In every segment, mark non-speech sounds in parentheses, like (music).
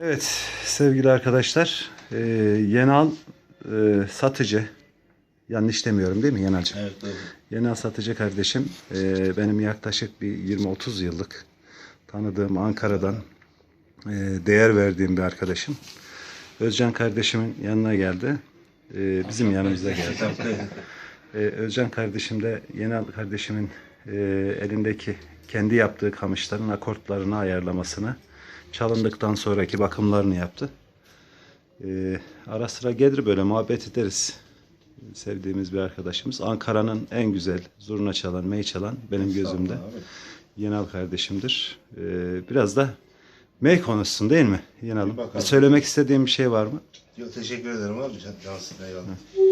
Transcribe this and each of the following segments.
Evet sevgili arkadaşlar e, Yenal e, satıcı yanlış demiyorum değil mi Yenal'cığım? Evet doğru. Yenal satıcı kardeşim e, benim yaklaşık bir 20-30 yıllık tanıdığım Ankara'dan e, değer verdiğim bir arkadaşım. Özcan kardeşimin yanına geldi. E, bizim yanımıza geldi. Ee, Özcan kardeşim de Yenal kardeşimin e, elindeki kendi yaptığı kamışların akortlarını ayarlamasını çalındıktan sonraki bakımlarını yaptı. Ee, ara sıra gelir böyle muhabbet ederiz. Sevdiğimiz bir arkadaşımız. Ankara'nın en güzel zurna çalan, mey çalan benim gözümde Yenal kardeşimdir. Ee, biraz da mey konuşsun değil mi Yenal'ım? Söylemek istediğim bir şey var mı? Yok, teşekkür ederim abi. Can, cansın eyvallah. Yenal'cığım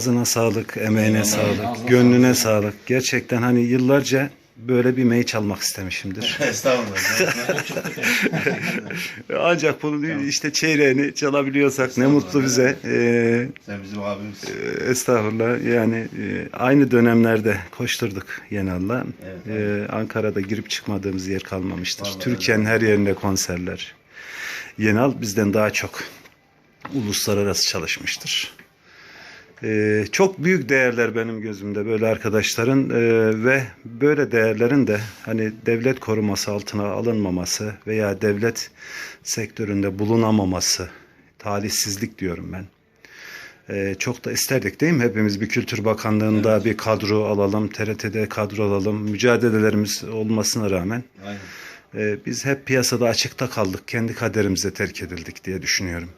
ağzına sağlık, emeğine sağlık, gönlüne sağlık. Gerçekten hani yıllarca böyle bir mey çalmak istemişimdir. (laughs) Estağfurullah. (laughs) Ancak bunu işte çeyreğini çalabiliyorsak ne mutlu bize. Ee, Sen bizim abimiz. estağfurullah yani e, aynı dönemlerde koşturduk Yenal'la. Evet, Ee, Ankara'da girip çıkmadığımız yer kalmamıştır. Türkiye'nin her yerinde konserler. Yenal bizden daha çok uluslararası çalışmıştır. Ee, çok büyük değerler benim gözümde böyle arkadaşların ee, ve böyle değerlerin de hani devlet koruması altına alınmaması veya devlet sektöründe bulunamaması talihsizlik diyorum ben. Ee, çok da isterdik değil mi? Hepimiz bir Kültür Bakanlığı'nda bir kadro alalım, TRT'de kadro alalım, mücadelelerimiz olmasına rağmen Aynen. ee, biz hep piyasada açıkta kaldık, kendi kaderimize terk edildik diye düşünüyorum.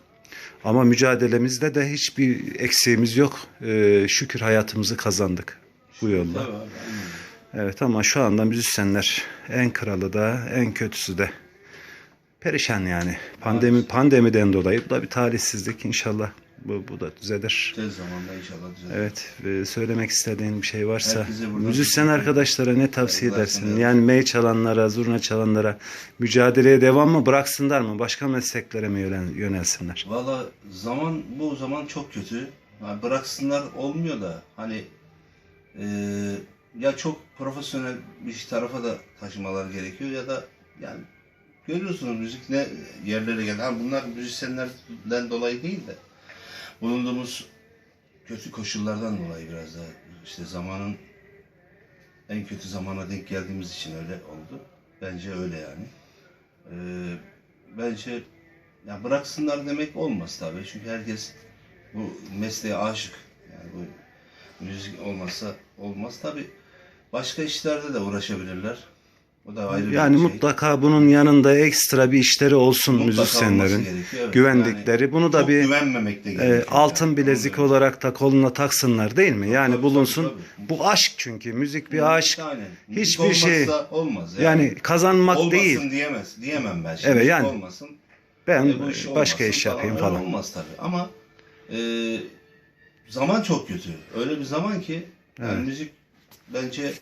Ama mücadelemizde de hiçbir eksiğimiz yok. Ee, şükür hayatımızı kazandık bu yolla. Evet ama şu anda müzisyenler en kralı da en kötüsü de perişan yani. Pandemi pandemiden dolayı bu da bir talihsizlik inşallah Bu, bu da düzelir. Tez zamanda inşallah düzelir. Evet, e, söylemek istediğin bir şey varsa müzisyen arkadaşlara ne tavsiye Saygılar edersin? sunuyorum. Yani mey çalanlara, zurna çalanlara mücadeleye devam mı bıraksınlar mı? Başka mesleklere mi yönel- yönelsinler? Valla zaman bu zaman çok kötü. Ha, bıraksınlar olmuyor da hani eee, ya çok profesyonel bir tarafa da taşımalar gerekiyor ya da yani görüyorsunuz müzik ne yerlere geldi. Ha, bunlar müzisyenlerden dolayı değil de bulunduğumuz kötü koşullardan dolayı biraz da işte zamanın en kötü zamana denk geldiğimiz için öyle oldu. Bence öyle yani. Eee, bence ya bıraksınlar demek olmaz tabii. Çünkü herkes bu mesleğe aşık. Yani bu müzik olmazsa olmaz. Tabii başka işlerde de uğraşabilirler. O da ayrı Yani bir şey. mutlaka bunun yanında ekstra bir işleri olsun Mutlaka müzisyenlerin. gerekiyor, evet. güvendikleri. Yani Bunu da bir e, altın yani. bilezik da- olarak da koluna taksınlar değil mi? Yani Tabii, bulunsun. tabii, tabii. Bu aşk çünkü. Müzik bir aşk. Aynen. Hiçbir şey- olmaz. Yani kazanmak olmasın değil. diyemez. Diyemem ben. Şimdi Evet, yani olmasın. Ben E, başka olmasın iş yapayım öyle falan. Olmaz tabii ama e, zaman çok kötü. Öyle bir zaman ki yani Evet. müzik bence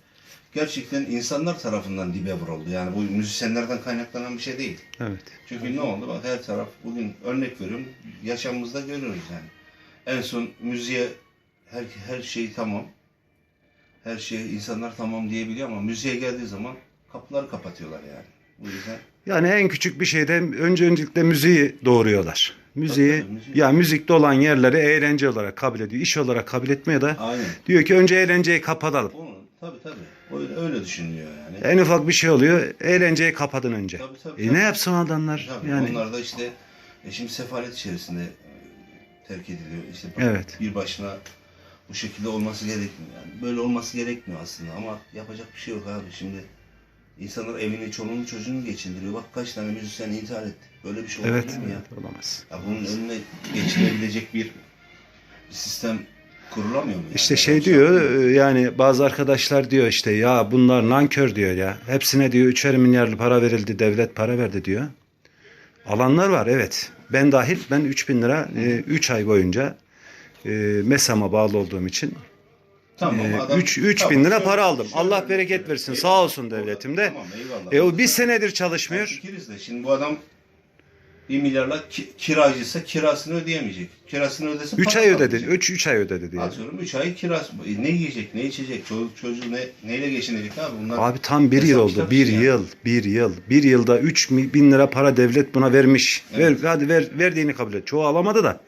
gerçekten insanlar tarafından dibe vuruldu. Yani bu müzisyenlerden kaynaklanan bir şey değil. Evet. Çünkü ne oldu? Bak her taraf bugün örnek veriyorum. Yaşamımızda görüyoruz yani. En son müziğe her, her şey tamam. Her şey insanlar tamam diyebiliyor ama müziğe geldiği zaman kapıları kapatıyorlar yani. Bu yüzden Yani en küçük bir şeyden önce öncelikle müziği doğuruyorlar. Müziği, Tabii, müziği. ya müzikte olan yerleri eğlence olarak kabul ediyor. İş olarak kabul etmiyor da aynen. diyor ki önce eğlenceyi kapatalım. Onu, tabii tabii. Öyle, öyle düşünülüyor yani. En ufak bir şey oluyor, eğlenceyi kapatın önce. Tabii, tabii, E tabii. ne yapsın adamlar? Tabii yani onlar da işte e şimdi sefalet içerisinde e, terk ediliyor. İşte Evet. bir başına bu şekilde olması gerekmiyor. Yani böyle olması gerekmiyor aslında ama yapacak bir şey yok abi. Şimdi insanlar evini, çoluğunu, çocuğunu geçindiriyor. Bak kaç tane müzisyen intihar etti. Böyle bir şey olabilir evet, mi ya? evet, olamaz. ya? Bunun önüne geçilebilecek bir sistem kurulamıyor mu? Yani? İşte şey şey diyor e, yani bazı arkadaşlar diyor işte ya bunlar nankör diyor ya. Hepsine diyor üçer milyarlı para verildi devlet para verdi diyor. Alanlar var evet. Ben dahil ben 3000 lira 3 ay boyunca e, MESAM'a bağlı olduğum için Tamam, e, adam- 3 3000 tamam, lira şöyle- para aldım. şöyle- Allah bereket versin. Eyvallah. Sağ olsun devletim de. Tamam eyvallah. E o bir senedir çalışmıyor. Fikiriz de şimdi bu adam 1 milyarla ki, kiracıysa kirasını ödeyemeyecek. Kirasını ödese 3 para ay ödedi. kalmayacak. 3 3 ay ödedi diye. Atıyorum 3 ay kirası. E, ne yiyecek, ne içecek, çocuk çocuğu ne, neyle geçinecek abi bunlar? Abi tam bir hesap yıl oldu. kitap Bir işi yani. yıl. Bir yıl. Bir yılda 3 bin lira para devlet buna vermiş. Evet. Ver, hadi ver, verdiğini kabul et. Çoğu alamadı da.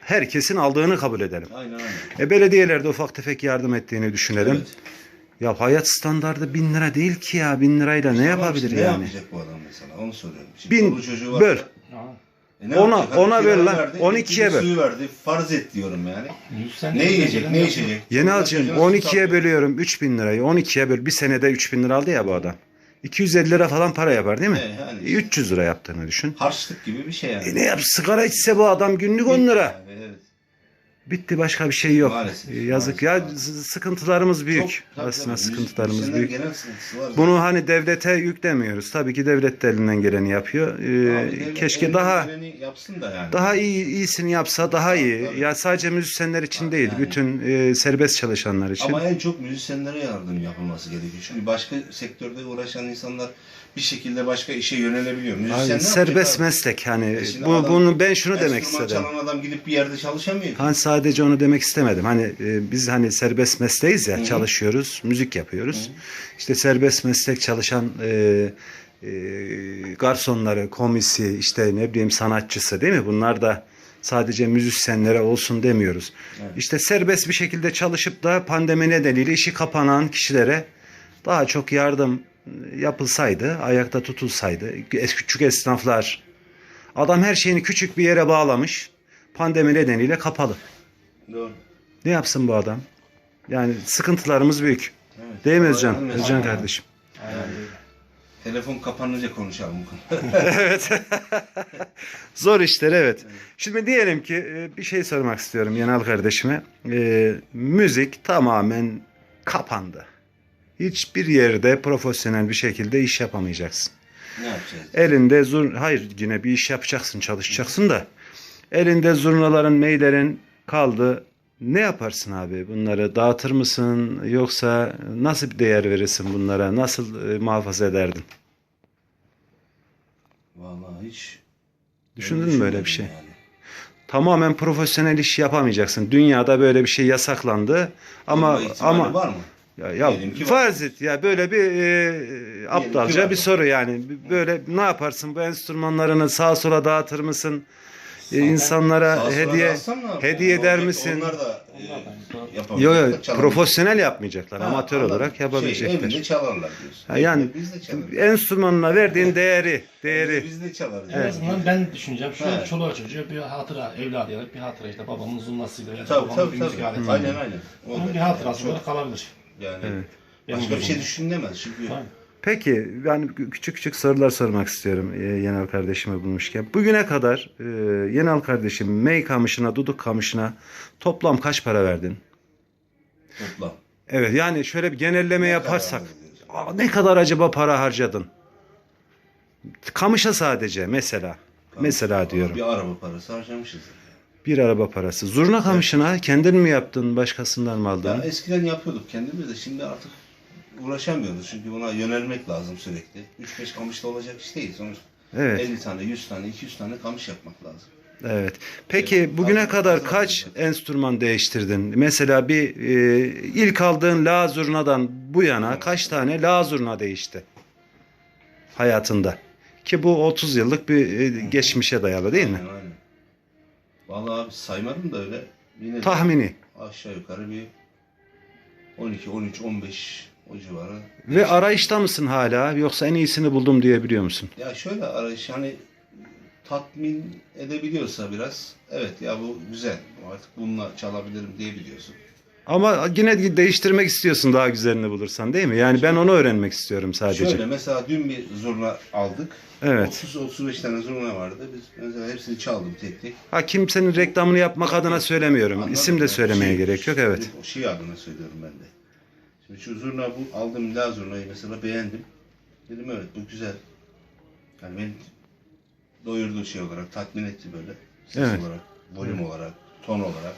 Herkesin aldığını kabul edelim. Aynen aynen. E belediyelerde ufak tefek yardım ettiğini düşünelim. Evet. Ya hayat standardı bin lira değil ki ya. Bin lirayla ne yapabilir işte yani? Ne yapacak bu adam mesela onu soruyorum. Şimdi Bin, çoluğu E, ne Ona- yapacak? Ona ver lan, verdi, 12'ye elektrik böl. Suyu verdi. Farz et diyorum yani. Ne yiyecek, ne içecek? Yeni alacağım. çocuğuna 12'ye tutar. bölüyorum 3000 lirayı. 12'ye böl. Bir senede 3000 lira aldı ya bu adam. 250 lira falan para yapar değil mi? E, yani E, işte. 300 lira yaptığını düşün. Harçlık gibi bir şey yani. E ne yap? Sigara içse bu adam günlük 10 lira. Evet. Bitti başka bir şey yok. Maalesef, Ee, Yazık maalesef, ya sıkıntılarımız büyük. Çok- tabii, Aslında tabii. sıkıntılarımız büyük. sıkıntısı var. Bunu hani devlete yüklemiyoruz. Tabii ki devlet de elinden geleni yapıyor. Ee, Abi devlet keşke daha yapsın da yani. daha iyi iyisini yapsa daha iyi. Tabii. Ya sadece müzisyenler için Tabii, değil, yani. bütün e, serbest çalışanlar için. Ama en çok müzisyenlere yardım yapılması gerekiyor. Çünkü başka sektörde uğraşan insanlar bir şekilde başka işe yönelebiliyor. Müzisyen Abi, serbest meslek hani E bu adam bunu ben şunu demek istedim. çalan adam gidip bir yerde çalışamıyor. Hani sadece onu demek istemedim. Hani e, biz hani serbest mesleğiz ya, Hı hı. çalışıyoruz, müzik yapıyoruz. İşte serbest meslek çalışan e, e, garsonları, komisi, işte ne bileyim sanatçısı değil mi? Bunlar da sadece müzisyenlere olsun demiyoruz. Evet. İşte serbest bir şekilde çalışıp da pandemi nedeniyle işi kapanan kişilere daha çok yardım yapılsaydı, ayakta tutulsaydı, küçük esnaflar, adam her şeyini küçük bir yere bağlamış, pandemi nedeniyle kapalı. Doğru. Ne yapsın bu adam? Yani sıkıntılarımız büyük. Evet. Değil mi Özcan? Özcan kardeşim. Aynen. Telefon kapanınca konuşalım bu konuda. (laughs) (laughs) evet. (laughs) Zor işler evet. Şimdi diyelim ki e, bir şey sormak istiyorum Yenal kardeşime. E, müzik tamamen kapandı. Hiçbir yerde profesyonel bir şekilde iş yapamayacaksın. ne yapacağız? Elinde zur hayır yine bir iş yapacaksın, çalışacaksın da Elinde zurnaların, meylerin kaldı. Ne yaparsın abi? Bunları dağıtır mısın? Yoksa nasıl bir değer verirsin bunlara? Nasıl e, muhafaza ederdin? Vallahi hiç Düşündün mü böyle bir şey? yani. Tamamen profesyonel iş yapamayacaksın. Dünyada böyle bir şey yasaklandı. Ama Olma ihtimali ama var mı? ya, ya Diyelim ki var. farz et ya böyle bir e, aptalca var. bir soru yani. Böyle ne yaparsın? Bu enstrümanlarını sağa sola dağıtır mısın? E, insanlara hediye hediye eder misin? Onlar da e, çalabilirler. profesyonel yapmayacaklar. Ha, Amatör anladım. olarak Şey, yapabilecekler. evinde çalarlar diyorsun. Ha, yani biz de çalarız. enstrümanına verdiğin değeri, değeri. Biz de çalarız. En azından ben düşüneceğim. Şu Evet. çoluğa çocuğa bir hatıra, evladı ya da bir hatıra işte babamın zurnasıyla ya da Tabii babamın tabii tabii. Aynen aynen. O Onun bir hatırası çok- olarak kalabilir. Yani Evet. Başka bir şey düşünülemez çünkü. Aynen. Peki ben küçük küçük sorular sormak istiyorum e, Yenal kardeşime bulmuşken. Bugüne kadar e, Yenal kardeşim mey kamışına, duduk kamışına toplam kaç para verdin? Toplam. Evet yani şöyle bir genelleme Ne yaparsak kadar aa, ne kadar acaba para harcadın? Kamışa sadece mesela. Mesela Vallahi diyorum. Bir araba parası harcamışızdır. Bir araba parası. Zurna kamışına kendin mi yaptın, başkasından mı Ya aldın? eskiden yapıyorduk kendimiz de şimdi artık uğraşamıyoruz çünkü buna yönelmek lazım sürekli. 3-5 kamışla olacak iş değil sonuçta. Evet. 50 tane, 100 tane, 200 tane kamış yapmak lazım. Evet. Peki Evet, bugüne kadar kaç hazır. enstrüman değiştirdin? Mesela bir e, ilk aldığın la zurnadan bu yana kaç tane la zurna değişti hayatında? Ki bu 30 yıllık bir e, geçmişe dayalı değil mi? Aynen aynen. Vallahi abi saymadım da öyle. Yine Tahmini. aşağı yukarı bir 12, 13, 15 o civarı. Ve arayışta mısın hala yoksa en iyisini buldum diyebiliyor musun? Ya şöyle arayış hani tatmin edebiliyorsa biraz evet ya bu güzel artık bununla çalabilirim diyebiliyorsun. Ama yine değiştirmek istiyorsun daha güzelini bulursan değil mi? Yani ben onu öğrenmek istiyorum sadece. Şöyle mesela dün bir zurna aldık. Evet. 30-35 tane zurna vardı. Biz mesela hepsini çaldım tek tek. Ha kimsenin reklamını yapmak adına söylemiyorum. Anladın İsim de söylemeye Şey- gerek yok evet. Şey adına söylüyorum ben de. Şimdi şu zurna bu aldığım la zurnayı mesela beğendim. Dedim evet bu güzel. Yani beni doyurduğu şey olarak tatmin etti böyle. Ses Evet. olarak, volüm olarak, ton olarak.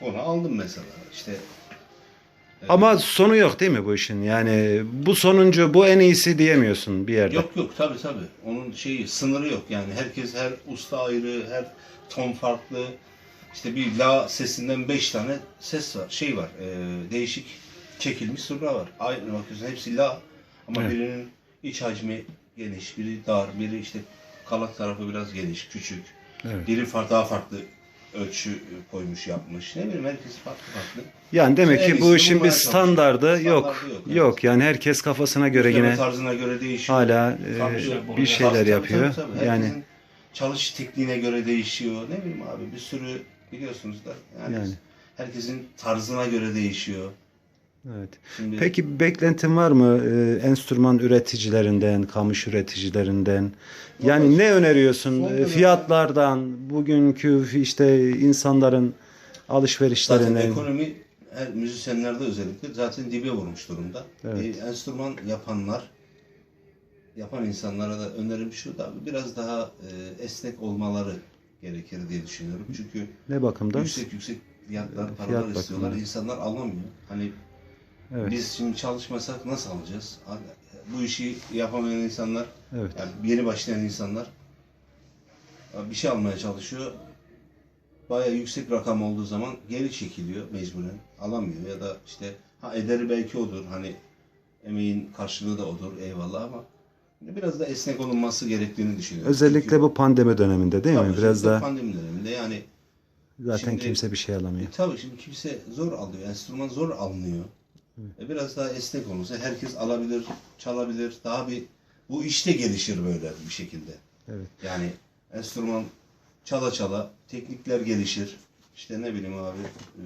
Onu aldım mesela. İşte e, Ama sonu yok değil mi bu işin? Yani bu sonuncu, bu en iyisi diyemiyorsun bir yerde. Yok yok tabi tabi. Onun şeyi sınırı yok yani. Herkes her usta ayrı, her ton farklı. İşte bir la sesinden 5 tane ses var, şey var. e, değişik çekilmiş surra var. Aynı bakıyorsun hepsi la ama Evet. birinin iç hacmi geniş, biri dar, biri işte kalak tarafı biraz geniş, küçük. Evet. Biri farklı daha farklı ölçü koymuş, yapmış. Ne bileyim herkes farklı farklı. Yani demek En ki bu işin bir standardı yok. Standardı yok, Yok, yani herkes kafasına göre Üfleme yine tarzına göre değişiyor. hala e, bir şeyler Tabii, yapıyor. tabii, tabii. Yani çalış tekniğine göre değişiyor. Ne bileyim abi bir sürü biliyorsunuz da. Yani, Yani. herkesin tarzına göre değişiyor. Evet. Şimdi Peki beklentin var mı e, enstrüman üreticilerinden, kamış üreticilerinden? Yani ne öneriyorsun E, dönemde- fiyatlardan, bugünkü işte insanların zaten alışverişlerinden? ekonomi her müzisyenlerde özellikle zaten dibe vurmuş durumda. Evet. E, enstrüman yapanlar yapan insanlara da önerim şu da biraz daha e, esnek olmaları gerekir diye düşünüyorum. Çünkü Ne bakımdan? yüksek yüksek fiyatlar, Fiyat paralar istiyorlar. bakımından. İnsanlar alamıyor. Hani Evet. Biz şimdi çalışmasak nasıl alacağız? Bu işi yapamayan insanlar, Evet. yani yeni başlayan insanlar bir şey almaya çalışıyor. Bayağı yüksek rakam olduğu zaman geri çekiliyor mecburen. Alamıyor ya da işte ha ederi belki odur. Hani emeğin karşılığı da odur eyvallah ama biraz da esnek olunması gerektiğini düşünüyorum. Özellikle Çünkü- bu pandemi döneminde değil mi? Biraz şimdi da pandemi döneminde yani zaten şimdi- kimse bir şey alamıyor. e, tabii şimdi kimse zor alıyor. Enstrüman zor alınıyor. E, biraz daha esnek olursa herkes alabilir, çalabilir. Daha bir bu işte gelişir böyle bir şekilde. Evet. Yani enstrüman çala çala teknikler gelişir. İşte ne bileyim abi e,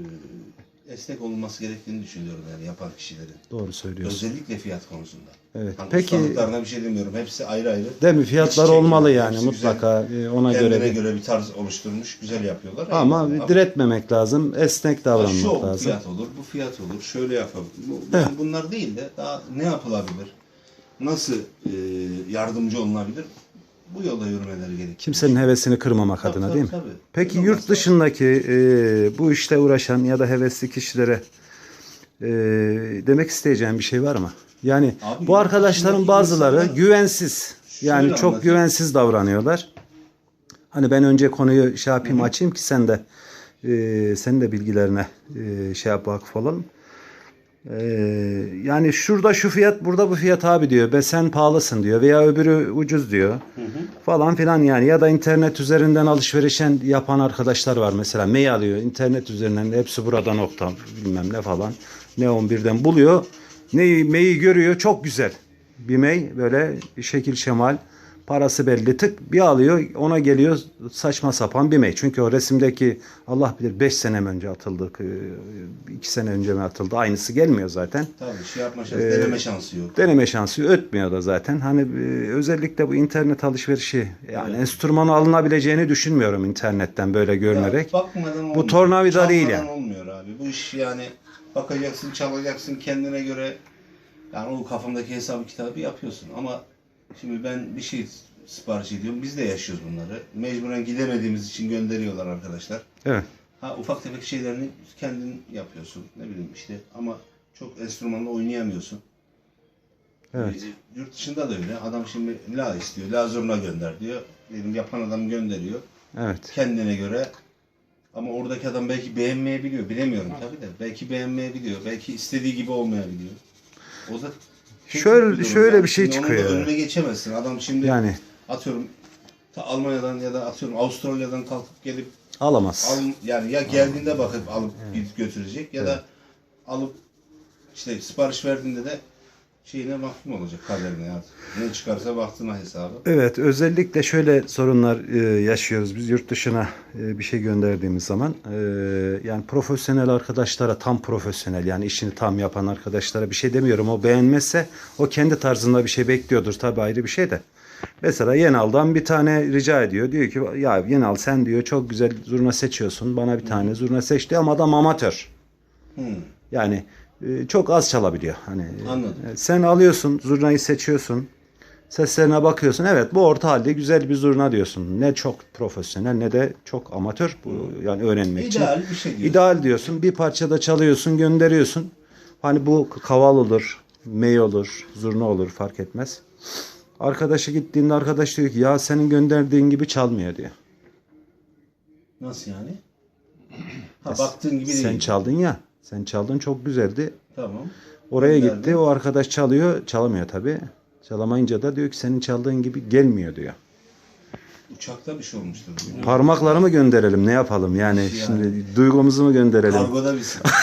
esnek olunması gerektiğini düşünüyorum yani yapan kişilerin. Doğru söylüyorsun. Özellikle fiyat konusunda. Evet. Hani Peki ustalıklarına bir şey demiyorum. Hepsi ayrı ayrı. değil mi? Fiyatlar Hepsi olmalı çekiyor. yani Hepsi mutlaka e, ona göre. göre, bir- bir tarz oluşturmuş. Güzel yapıyorlar. Ama Eyvallah. diretmemek lazım. Esnek şu davranmak bu lazım. fiyat olur, bu fiyat olur, şöyle yapalım. Bu, Evet. yani bunlar değil de daha ne yapılabilir? Nasıl e, yardımcı olunabilir? Bu yolda yürümeleri gerekiyor. Kimsenin hevesini kırmamak Tabii, adına tabii, değil mi? tabii. Peki yurt dışındaki e, bu işte uğraşan ya da hevesli kişilere e, demek isteyeceğim bir şey var mı? Yani Abi bu arkadaşların bazıları insanlar- güvensiz. Yani çok anlatayım. güvensiz davranıyorlar. Hani ben önce konuyu şey yapayım açayım ki sen de e, senin de bilgilerine e, şey yap vakıf olalım. E, yani şurada şu fiyat burada bu fiyat abi diyor. Be sen pahalısın diyor veya öbürü ucuz diyor. Falan filan yani. Ya da internet üzerinden alışverişen yapan arkadaşlar var. Mesela mail alıyor. İnternet üzerinden hepsi burada nokta bilmem ne falan. Ne 11'den buluyor. Neyi mail görüyor. Çok güzel bir mail. Böyle şekil şemal parası belli tık bir alıyor ona geliyor saçma sapan bir mail çünkü o resimdeki Allah bilir 5 sene önce atıldı 2 sene önce mi atıldı aynısı gelmiyor zaten Tabii şey yapma şansı, Ee, deneme şansı yok. deneme şansı ötmüyor da zaten. Hani e, özellikle bu internet alışverişi yani enstrümanı alınabileceğini düşünmüyorum internetten böyle görünerek. Ya bakmadan olmuyor. tornavida değil yani. olmuyor abi. Bu iş yani bakacaksın, çalacaksın kendine göre. Yani o kafamdaki hesabı kitabı yapıyorsun ama şimdi ben bir şey sipariş ediyorum. Biz de yaşıyoruz bunları. Mecburen gidemediğimiz için gönderiyorlar arkadaşlar. Evet. Ha ufak tefek şeylerini kendin yapıyorsun. Ne bileyim işte ama çok enstrümanla oynayamıyorsun. Evet. Ee, Yurt dışında da öyle. Adam şimdi la istiyor. La zurna gönder diyor. Diyelim yapan adam gönderiyor Evet. kendine göre. Ama oradaki adam belki beğenmeyebiliyor. Bilemiyorum tabii de. Belki beğenmeyebiliyor. Belki istediği gibi olmayabiliyor. O da Şöyle- durum şöyle yani. bir şey Şimdi çıkıyor. Onun da önüne geçemezsin. Adam şimdi Yani atıyorum ta Almanya'dan ya da atıyorum Avustralya'dan kalkıp gelip alamaz. al, yani ya geldiğinde bakıp alıp gidip götürecek ya da alıp işte sipariş verdiğinde de şeyine mahkum olacak kaderine ya. Ne çıkarsa baktığına hesabı. Evet, özellikle şöyle sorunlar e, yaşıyoruz biz yurt dışına e, bir şey gönderdiğimiz zaman. E, yani profesyonel arkadaşlara, tam profesyonel yani işini tam yapan arkadaşlara bir şey demiyorum. O beğenmezse o kendi tarzında bir şey bekliyordur tabii ayrı bir şey de. Mesela Yenal'dan bir tane rica ediyor. Diyor ki ya Yenal sen diyor çok güzel zurna seçiyorsun. Bana bir tane zurna seç diyor ama adam amatör. Hmm. Yani çok az çalabiliyor. Hani e, Anladım. sen alıyorsun, zurnayı seçiyorsun. Seslerine bakıyorsun. Evet bu orta halde güzel bir zurna diyorsun. Ne çok profesyonel ne de çok amatör. Bu yani öğrenmek için. İdeal bir şey diyorsun. İdeal diyorsun. Bir parçada çalıyorsun, gönderiyorsun. Hani bu kaval olur, mey olur, zurna olur fark etmez. Arkadaşı gittiğinde arkadaş diyor ki ya senin gönderdiğin gibi çalmıyor diyor. Nasıl yani? Ha baktığın gibi değil. Sen çaldın ya. Sen çaldın çok güzeldi. Tamam. Oraya Gönderdim. gitti. O arkadaş çalıyor. Çalamıyor tabii. Çalamayınca da diyor ki senin çaldığın gibi gelmiyor diyor. Uçakta bir şey olmuştur. Parmakları mı gönderelim? Ne yapalım? Yani Yani. şimdi duygumuzu mu gönderelim? Kargoda bir (laughs) sıkıntı.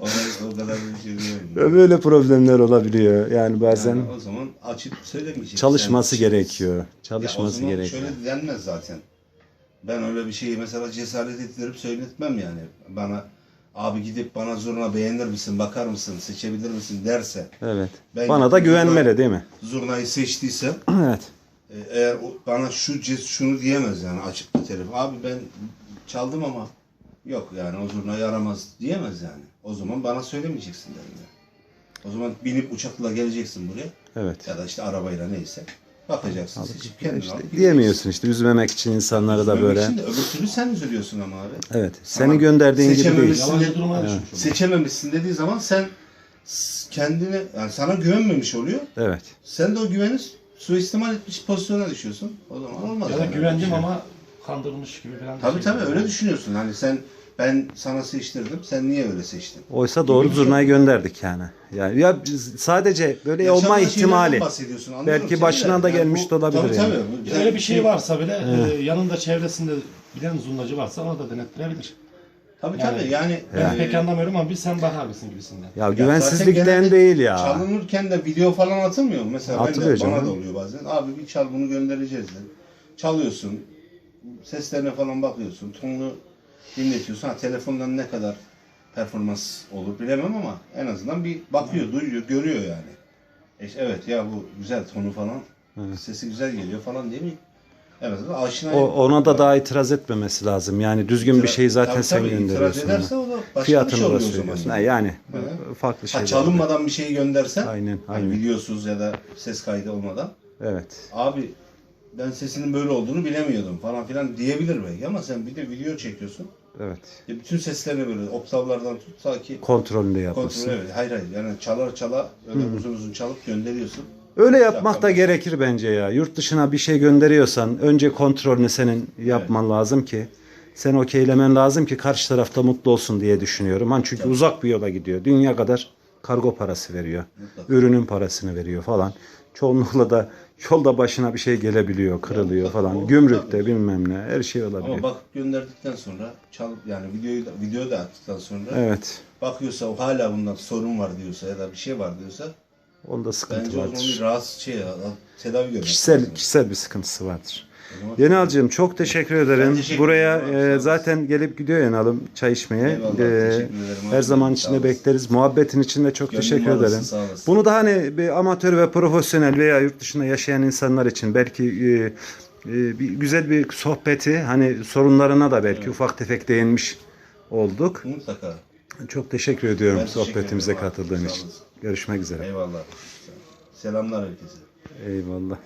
o, kadar bir şey. Böyle problemler olabiliyor. Yani bazen Yani o zaman açıp söylemeyeceksin. çalışması gerekiyor. Ya o Çalışması zaman gerekiyor. şöyle denmez zaten. Ben öyle bir şeyi mesela cesaret ettirip söyletmem yani. Bana abi gidip bana zurna beğenir misin, bakar mısın, seçebilir misin derse. Evet. Ben Bana da güvenmeli değil mi? Zurnayı seçtiysem (clears throat) Evet. E, Eğer bana şu şunu diyemez yani açıp da telefon. Abi ben çaldım ama yok yani o zurna yaramaz diyemez yani. O zaman bana söylemeyeceksin derim yani. O zaman binip uçakla geleceksin buraya Evet. ya da işte arabayla neyse. Bakacaksın seçip kendin İşte alıp diyemiyorsun işte üzmemek için insanları da böyle. için de öbür türlü sen üzülüyorsun ama abi. Evet. Seni gönderdiğin gibi değil. Seçememişsin. Yalancı duruma düşmüş olur. Seçememişsin dediği zaman sen s- kendine yani sana güvenmemiş oluyor. Evet. Sen de o güveni suistimal etmiş pozisyona düşüyorsun. O zaman olmaz. Ya da yani. güvendim ama kandırılmış gibi falan. bir Tabii şey. tabii öyle düşünüyorsun. Hani sen ben sana seçtirdim. Sen niye öyle seçtin? Oysa doğru bir şey. zurnayı gönderdik yani. Yani ya biz sadece böyle Yaşanan olma şeylerden ihtimali. bahsediyorsun, anlıyorum Belki seni başına de. da Yani gelmiş bu- de olabilir Tabii yani. tabii. Ya Öyle bir şey varsa bile e, yanında çevresinde bilen zurnacı varsa ona da denettirebilir. Tabii Yani- tabii yani. Ben e, pek anlamıyorum ama bir sen bakar mısın gibisinden. Ya güvensizlikten genelde değil ya. Çalınırken de video falan atılmıyor mu? Mesela ben Atılıyor de, bana canım. da oluyor bazen. Abi bir çal bunu göndereceğiz de. Çalıyorsun. Seslerine falan bakıyorsun. Tonunu dinletiyorsun. Ha, telefondan ne kadar performans olur bilemem ama en azından bir bakıyor, duyuyor, görüyor yani. E, evet ya bu güzel tonu falan. Sesi güzel geliyor falan değil mi? En azından aşina. O, ona da daha itiraz etmemesi lazım. Yani düzgün bir şeyi zaten Tabii, sen tabii, gönderiyorsun. itiraz ederse ona. o da başka bir Fiyatını şey da oluyor o zaman. söylüyorsun. Ha, yani Hı. farklı Ha, şeyler. çalınmadan bir şeyi göndersen, Aynen, hani aynen. videosuz ya da ses kaydı olmadan Evet. Abi ben sesinin böyle olduğunu bilemiyordum falan filan diyebilir belki ama sen bir de video çekiyorsun. Evet. Ya bütün seslerini böyle oktavlardan tut ta ki Kontrolünü de kontrol evet. Hayır hayır yani çalar çala öyle uzun uzun çalıp gönderiyorsun. Öyle yapmak da Tabii. gerekir bence ya. Yurt dışına bir şey gönderiyorsan önce kontrolünü senin yapman lazım ki sen okeylemen lazım ki karşı tarafta mutlu olsun diye düşünüyorum. Hani çünkü uzak bir yola gidiyor. Dünya kadar kargo parası veriyor. Mutlaka. Ürünün parasını veriyor falan. Çoğunlukla da yolda başına bir şey gelebiliyor, kırılıyor mutlaka. falan. O- Gümrükte tabii. bilmem ne her şey olabiliyor. Ama bak gönderdikten sonra çalıp yani videoyu da, videoyu da attıktan sonra Evet. bakıyorsa o hala bundan sorun var diyorsa ya da bir şey var diyorsa Onda sıkıntı bence o zaman bir vardır. rahatsız şey ya, tedavi görmek Kişisel lazım. kişisel bir sıkıntısı vardır. Yenalcığım çok teşekkür ederim. teşekkür Buraya ederim e, olasın. zaten gelip gidiyor Yenal'ım çay içmeye. Eyvallah, E, her zaman içinde olasın. bekleriz. Muhabbetin için de çok Gönlün teşekkür olsun, ederim. olasın. Bunu da hani bir amatör ve profesyonel veya yurt dışında yaşayan insanlar için belki e, e, bir güzel bir sohbeti hani sorunlarına da belki ufak tefek değinmiş olduk. Mutlaka. Çok teşekkür ediyorum Ben sohbetimize katıldığın için. olasın. Görüşmek üzere. Eyvallah. Selamlar herkese. Eyvallah.